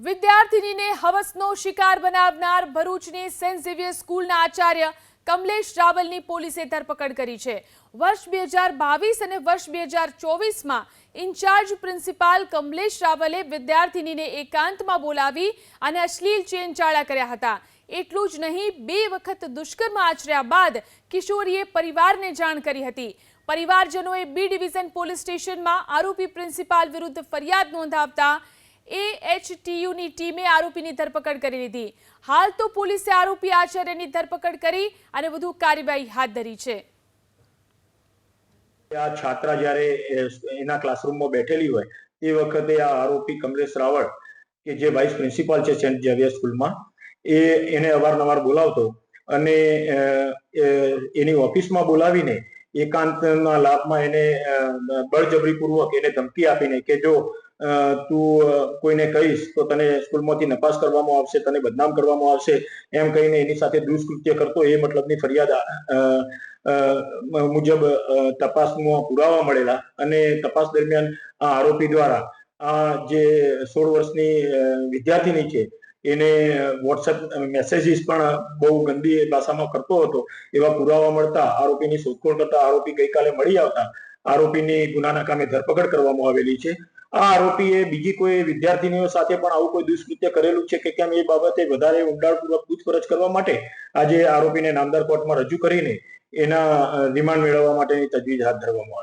વિદ્યાર્થીનીને હવસનો શિકાર બનાવનાર ભરૂચની સેન્ટ ઝેવિયર સ્કૂલના આચાર્ય કમલેશ રાવલની પોલીસે ધરપકડ કરી છે. વર્ષ બે હજાર બાવીસ અને વર્ષ બે હજાર ચોવીસમાં ઇન્ચાર્જ પ્રિન્સિપાલ કમલેશ રાવલે વિદ્યાર્થીનીને એકાંતમાં બોલાવી અને અશ્લીલ ચેનચાળા કર્યા હતા. એટલું જ નહીં, બે વખત દુષ્કર્મ આચર્યા બાદ કિશોરીએ પરિવારને જાણ કરી હતી. પરિવારજનોએ બી ડિવિઝન પોલીસ સ્ટેશનમાં આરોપી પ્રિન્સિપાલ વિરુદ્ધ ફરિયાદ નોંધાવતા એએચટીયુની ટીમે આરોપીની ધરપકડ કરી લીધી. હાલ તો પોલીસે આરોપી આચાર્યની ધરપકડ કરી અને વધુ કાર્યવાહી હાથ ધરી છે. આ છાત્રા જ્યારે એના ક્લાસરૂમમાં બેઠેલી હોય, એ વખતે આ આરોપી કમલેશ રાવળ, કે જે વાઇસ પ્રિન્સિપાલ છે સેન્ટ ઝેવિયર સ્કૂલમાં, એ એને અવારનવાર બોલાવતો અને એની ઓફિસમાં બોલાવીને એકાંતના લાભમાં એને બળજબરીપૂર્વક એને ધમકી આપીને કે જો તું કોઈને કહીશ, તો તને સ્કૂલમાંથી નપાસ કરવામાં આવશે, તને બદનામ કરવામાં આવશે. એમ કહીને એની સાથે દુષ્કૃત્ય કરતો એ મતલબની ફરિયાદ મુજબ તપાસમાં પુરાવા મળેલા અને તપાસ દરમિયાન આ આરોપી દ્વારા આ જે સોળ વર્ષની વિદ્યાર્થીની છે, એને વોટ્સએપ મેસેજીસ પણ બહુ ગંદી ભાષામાં કરતો હતો. એવા પુરાવા મળતા, આરોપીની શોધખોળ કરતા આરોપી ગઈકાલે મળી આવતા. આરોપીની ગુનાના કામે ધરપકડ કરવામાં આવેલી છે. આ આરોપીએ બીજી કોઈ વિદ્યાર્થીનીઓ સાથે પણ આવું કોઈ દુષ્કૃત્ય કરેલું છે કે કેમ એ બાબતે વધારે ઊંડાણપૂર્વક પૂછપરછ કરવા માટે આજે આરોપીને નામદાર કોર્ટમાં રજૂ કરીને એના રિમાન્ડ મેળવવા માટેની તજવીજ હાથ ધરવામાં આવી.